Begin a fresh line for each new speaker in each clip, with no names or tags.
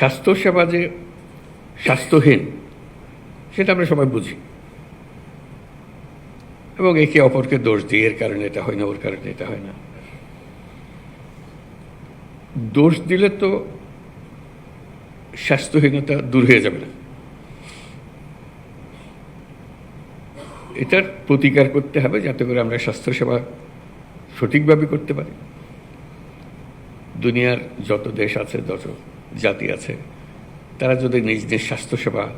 স্বাস্থ্যসেবা যে স্বাস্থ্যহীন, সেটা আমরা সবাই বুঝি। এবং একে অপরকে দোষ দিই, এর কারণে এটা হয় না, ওর কারণে এটা হয় না। দোষ দিলে তো স্বাস্থ্যহীনতা দূর হয়ে যাবে না। এটার প্রতিকার করতে হবে যাতে করে আমরা স্বাস্থ্যসেবা সঠিকভাবে করতে পারি। দুনিয়ার যত দেশ আছে যত জাতি আছে, তারা যদি নিজ নিজ স্বাস্থ্যসেবা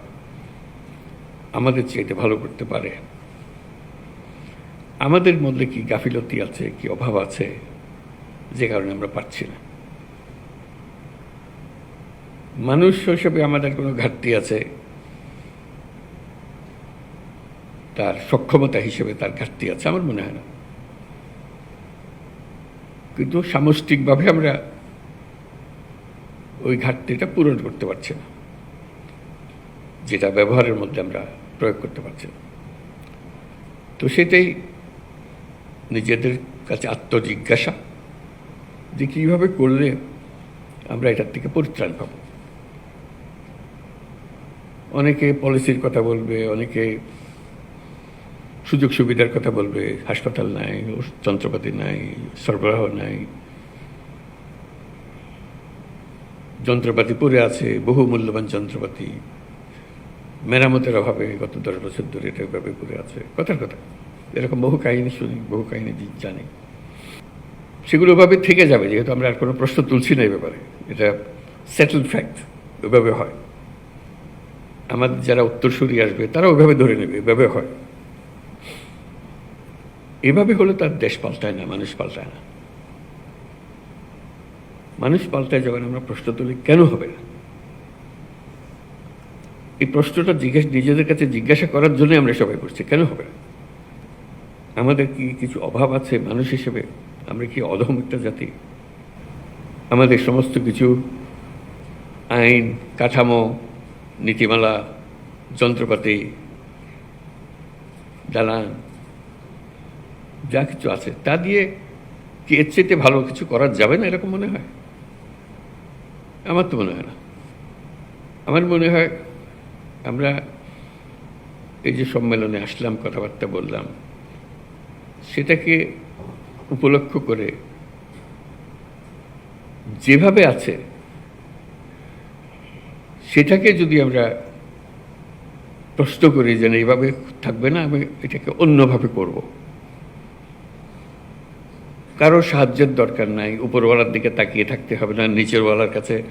আমাদের চাইতে ভালো করতে পারে, আমাদের মধ্যে কি গাফিলতি আছে, কি অভাব আছে, যে কারণে আমরা পাচ্ছি না। মানুষ হিসেবে আমাদের কোনো ঘাটতি আছে, তার সক্ষমতা হিসেবে তার ঘাটতি আছে, আমার মনে হয় না। কিন্তু সামষ্টিকভাবে আমরা ওই ঘাটতিটা পূরণ করতে পারছে না, যেটা ব্যবহারের মধ্যে আমরা প্রয়োগ করতে পারছি তো সেটাই নিজেদের কাছে আত্মজিজ্ঞাসা যে কীভাবে করলে আমরা এটার থেকে পরিত্রাণ পাব। অনেকে পলিসির কথা বলবে, অনেকে সুযোগ সুবিধার কথা বলবে, হাসপাতাল নাই যন্ত্রপাতি নাই, সরবরাহ নাই যন্ত্রপাতি পড়ে আছে বহু মূল্যবান যন্ত্রপাতি। মেরামতের অভাবে গত দশ বছর ধরে এটা এভাবে পড়ে আছে। কথার কথা, এরকম বহু কাহিনী শুনি, বহু কাহিনী জানি। সেগুলো ওভাবে থেকে যাবে, যেহেতু আমরা আর কোনো প্রশ্ন তুলছি না এই ব্যাপারে। এটা সেটেলড ফ্যাক্ট ওইভাবে হয়। আমাদের যারা উত্তরসূরি আসবে তারা ওইভাবে ধরে নেবে, এভাবে হয়। এভাবে হলে তার দেশ পাল্টায় না, মানুষ পাল্টায় না। মানুষ পাল্টায় যখন আমরা প্রশ্ন তুলি, কেন হবে না? এই প্রশ্নটা জিজ্ঞেস, নিজেদের কাছে জিজ্ঞাসা করার জন্যই আমরা সবাই করছি, কেন হবে না? আমাদের কি কিছু অভাব আছে মানুষ হিসেবে? আমরা কি অধম একটা জাতি? আমাদের সমস্ত কিছু, আইন, কাঠামো, নীতিমালা, যন্ত্রপাতি, দালান, যা কিছু আছে, তা দিয়ে কি এর চাইতে ভালো কিছু করা যাবে না, এরকম মনে হয়? আমার তো মনে হয় না। আমার মনে হয় আমরা এই যে সম্মেলনে আসলাম, কথাবার্তা বললাম, সেটাকে উপলক্ষ করে যেভাবে আছে, সেটাকে যদি আমরা প্রশ্ন করি যে এইভাবে থাকবে না, আমি এটাকে অন্যভাবে করব। কারও সাহায্যের দরকার নাই, উপরওয়ালার দিকে তাকিয়ে থাকতে হবে না, নিচেরওয়ালার কাছে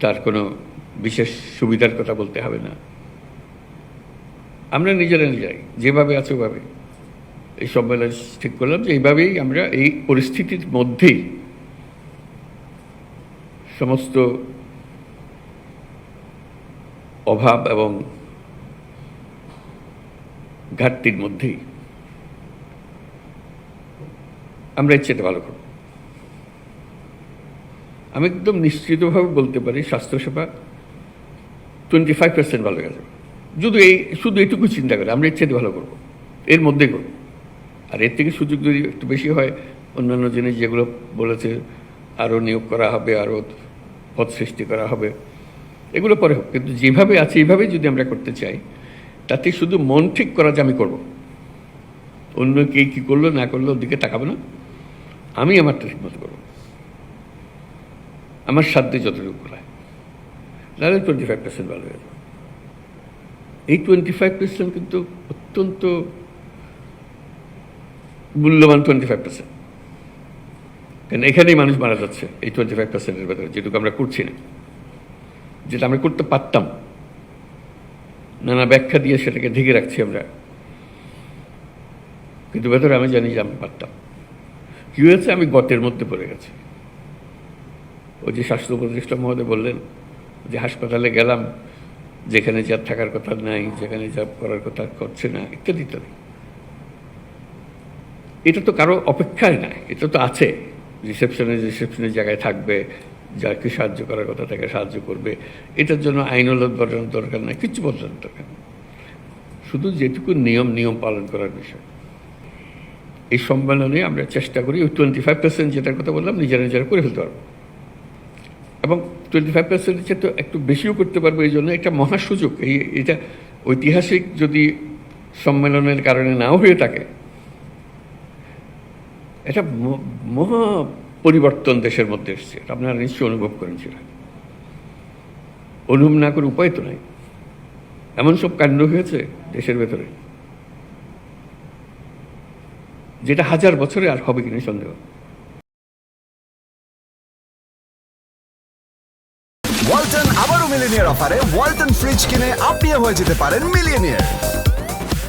তার কোনো বিশেষ সুবিধার কথা বলতে হবে না। আমরা নিজেরা নিজেরাই যেভাবে আছে ওভাবে। এই সম্মেলন ঠিক করলাম যে এইভাবেই আমরা এই পরিস্থিতির মধ্যেই সমস্ত অভাব এবং ঘাটতির মধ্যেই আমরা এর চেয়ে ভালো করব। আমি একদম নিশ্চিতভাবে বলতে পারি, স্বাস্থ্যসেবা টোয়েন্টি ফাইভ পার্সেন্ট ভালো গেছে। শুধু এই, শুধু এইটুকু চিন্তা করে আমরা এর চেয়ে ভালো করব, এর মধ্যেই করব। আর এর থেকে সুযোগ যদি একটু বেশি হয়, অন্যান্য জিনিস যেগুলো বলেছে আরও নিয়োগ করা হবে আরও পথ সৃষ্টি করা হবে, এগুলো পরে হোক। কিন্তু যেভাবে আছে, এইভাবেই যদি আমরা করতে চাই, তাতে শুধু মন ঠিক করা যে আমি করব। অন্য কে কী করল, না করল, ওদিকে দিকে তাকাবো না। আমি আমারটা ঠিক মতো করব। আমার সাধ্যে যতটুকু করায়। তাহলে টোয়েন্টি ফাইভ পার্সেন্ট ভালো হয়ে যাবে। এই টোয়েন্টি ফাইভ পার্সেন্ট কিন্তু অত্যন্ত মূল্যবান টোয়েন্টি ফাইভ পার্সেন্ট কারণ এখানেই মানুষ মারা যাচ্ছে এই টোয়েন্টি ফাইভ পার্সেন্টের ভেতরে, যেটুকু আমরা করছি না। যেটা আমরা করতে পারতাম। নানা ব্যাখ্যা দিয়ে সেটাকে ঢেকে রাখছি আমরা। কিন্তু ভেতরে আমি জানি যে আমি পারতাম। কী হয়েছে আমি গতের মধ্যে পড়ে গেছি। ওই যে স্বাস্থ্য উপদেষ্টা মহোদয় বললেন যে, হাসপাতালে গেলাম, যেখানে যা থাকার কথা নাই, যেখানে যা করার কথা করছে না, ইত্যাদি ইত্যাদি। এটা তো কারও অপেক্ষায় না এটা তো আছে। রিসেপশনে রিসেপশনের জায়গায় থাকবে, যাকে সাহায্য করার কথা তাকে সাহায্য করবে। এটার জন্য আইনলত বদলানোর দরকার নাই কিচ্ছু বদলানোর দরকার। শুধু যেটুকু নিয়ম নিয়ম পালন করার বিষয়। এই সম্মেলনে আমরা চেষ্টা করি ওই টোয়েন্টি ফাইভ পার্সেন্ট যেটার কথা বললাম নিজেরা নিজেরা করে ফেলতে পারব। এবং টোয়েন্টি ফাইভ পার্সেন্টের চেয়ে তো একটু বেশিও করতে পারব এই জন্য একটা মহা সুযোগ। এই এটা ঐতিহাসিক যদি সম্মেলনের কারণে নাও হয়ে থাকে, এটা মহা পরিবর্তন দেশের মধ্যে এসছে। আপনারা নিশ্চয়ই অনুভব করেন সেটা। অনুভব না করে উপায় তো নাই। এমন সব কাণ্ড হয়েছে দেশের ভেতরে। যেটা হাজার বছরে আর হবে কিনা সন্দেহ।
ওয়ালটন আবারও মিলিনিয়ার অফারে ওয়ালটন ফ্রিজ কিনে আপনিও হয়ে যেতে পারেন মিলিনিয়ার।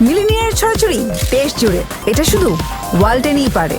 মিলিনিয়ার ছড়াছড়ি দেশ জুড়ে। এটা শুধু ওয়ালটেনই পারে।